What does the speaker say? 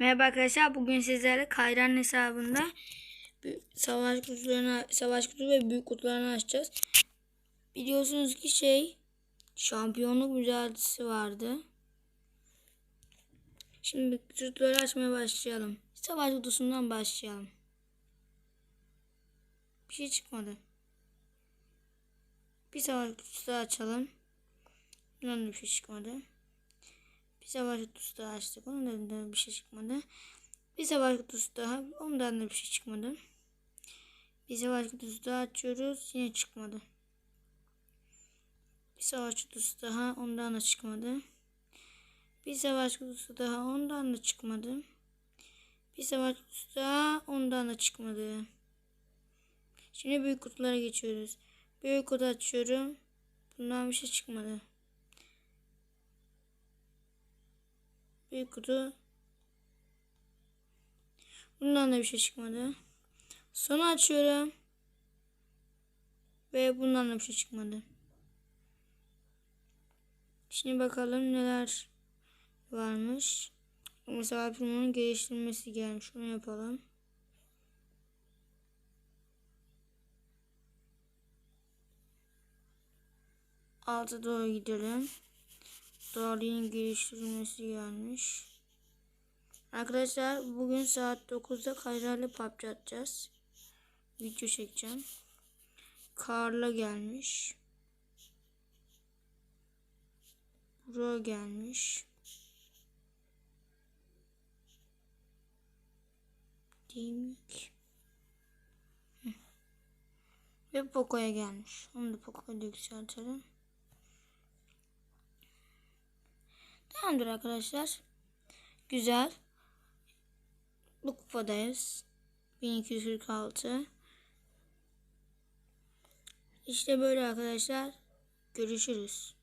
Merhaba arkadaşlar. Bugün sizlerle Kayran hesabında savaş kutularını, savaş kutu ve büyük kutularını açacağız. Biliyorsunuz ki şey şampiyonluk mücadelesi vardı. Şimdi kutuları açmaya başlayalım. Savaş kutusundan başlayalım. Bir şey çıkmadı. Bir savaş kutusu açalım. Bundan da bir şey çıkmadı. Savaş kutusu daha açtık. Ondan da bir şey çıkmadı. Bir savaş kutusu daha. Ondan da bir şey çıkmadı. Bir savaş kutusu daha açıyoruz. Yine çıkmadı. Bir savaş kutusu daha. Ondan da çıkmadı. Bir savaş kutusu daha. Ondan da çıkmadı. Bir savaş kutusu daha. Ondan da çıkmadı. Şimdi büyük kutulara geçiyoruz. Büyük kutu açıyorum. Bundan bir şey çıkmadı. Büyük kutu. Bundan da bir şey çıkmadı. Sonu açıyorum. Ve bundan da bir şey çıkmadı. Şimdi bakalım neler varmış. Mesela Primo'nun geliştirilmesi gelmiş. Onu yapalım. Alta doğru gidelim. Dağlı'nın geliştirilmesi gelmiş. Arkadaşlar bugün saat 9'da Kayra'yla PUBG atacağız. Video çekeceğim. Karla gelmiş. Bro gelmiş. Dimik. Ve Poco'ya gelmiş. Onu da Poco'ya yükseltelim. Tamamdır arkadaşlar. Güzel. Bu kupadayız. 1246. İşte böyle arkadaşlar. Görüşürüz.